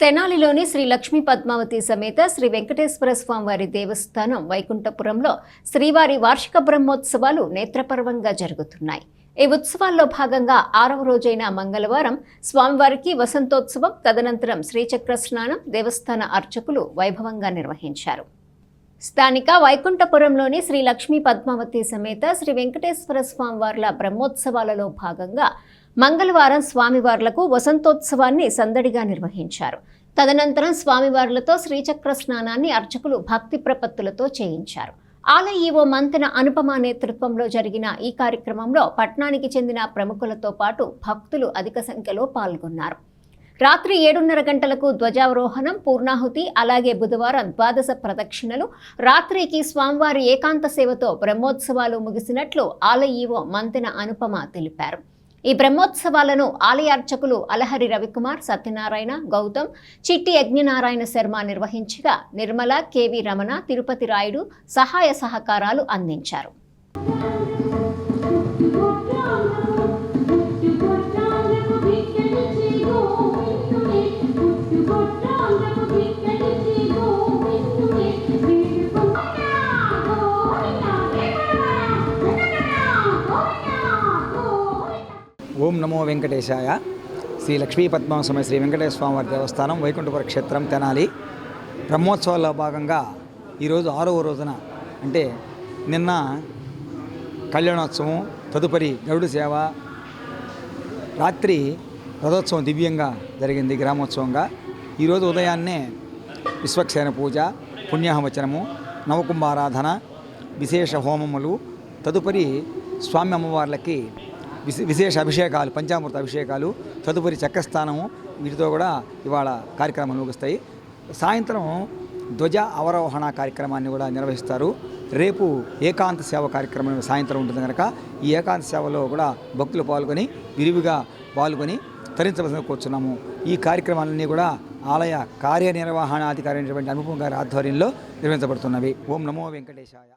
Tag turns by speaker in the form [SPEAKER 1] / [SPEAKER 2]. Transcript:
[SPEAKER 1] తెనాలిలోని శ్రీ లక్ష్మీ పద్మావతి సమేత శ్రీ వెంకటేశ్వర స్వామివారి దేవస్థానం వైకుంఠపురంలో శ్రీవారి వార్షిక బ్రహ్మోత్సవాలు నేత్రపర్వంగా జరుగుతున్నాయి. ఈ ఉత్సవాల్లో భాగంగా ఆరవ రోజైన మంగళవారం స్వామివారికి వసంతోత్సవం తదనంతరం శ్రీచక్ర స్నానం దేవస్థాన అర్చకులు వైభవంగా నిర్వహించారు. స్థానిక వైకుంఠపురంలోని శ్రీ లక్ష్మీ పద్మావతి సమేత శ్రీ వెంకటేశ్వర స్వామివార్ల బ్రహ్మోత్సవాలలో భాగంగా మంగళవారం స్వామివార్లకు వసంతోత్సవాన్ని సందడిగా నిర్వహించారు. తదనంతరం స్వామివార్లతో శ్రీచక్ర స్నానాన్ని అర్చకులు భక్తి ప్రపత్తులతో చేయించారు. ఆలయ ఈవో మంతెన అనుపమ నేతృత్వంలో జరిగిన ఈ కార్యక్రమంలో పట్నానికి చెందిన ప్రముఖులతో పాటు భక్తులు అధిక సంఖ్యలో పాల్గొన్నారు. రాత్రి ఏడున్నర గంటలకు ధ్వజావరోహణం పూర్ణాహుతి అలాగే బుధవారం ద్వాదశ ప్రదక్షిణలు రాత్రికి స్వామివారి ఏకాంత సేవతో బ్రహ్మోత్సవాలు ముగిసినట్లు ఆలయ ఈవో మంతెన అనుపమ తెలిపారు. ఈ బ్రహ్మోత్సవాలను ఆలయార్చకులు అలహరి రవికుమార్ సత్యనారాయణ గౌతమ్ చిట్టి యజ్ఞనారాయణ శర్మ నిర్వహించగా నిర్మల కెవి రమణ తిరుపతి రాయుడు సహాయ సహకారాలు అందించారు.
[SPEAKER 2] ఓం నమో వెంకటేశాయ. శ్రీ లక్ష్మీ పద్మాస్వామి శ్రీ వెంకటేశ్వర స్వామివారి దేవస్థానం వైకుంఠపుర క్షేత్రం తెనాలి. బ్రహ్మోత్సవాల్లో భాగంగా ఈరోజు ఆరవ రోజున అంటే నిన్న కళ్యాణోత్సవం తదుపరి గరుడు సేవ రాత్రి రథోత్సవం దివ్యంగా జరిగింది గ్రామోత్సవంగా. ఈరోజు ఉదయాన్నే విశ్వక్సేన పూజ పుణ్యాహవచనము నవకుంభారాధన విశేష హోమములు తదుపరి స్వామి అమ్మవార్లకి విశేష అభిషేకాలు పంచామృత అభిషేకాలు తదుపరి చక్రస్థానము వీటితో కూడా ఇవాళ కార్యక్రమాలు ముగుస్తాయి. సాయంత్రం ధ్వజ అవరోహణ కార్యక్రమాన్ని కూడా నిర్వహిస్తారు. రేపు ఏకాంత సేవ కార్యక్రమం సాయంత్రం ఉంటుంది కనుక ఈ ఏకాంత సేవలో కూడా భక్తులు పాల్గొని విరివిగా పాల్గొని తరించవలసిన కూర్చున్నాము. ఈ కార్యక్రమాలన్నీ కూడా ఆలయ కార్యనిర్వహణాధికారి అయినటువంటి అనుపం గారి ఆధ్వర్యంలో నిర్వహించబడుతున్నవి. ఓం నమో వెంకటేశాయ.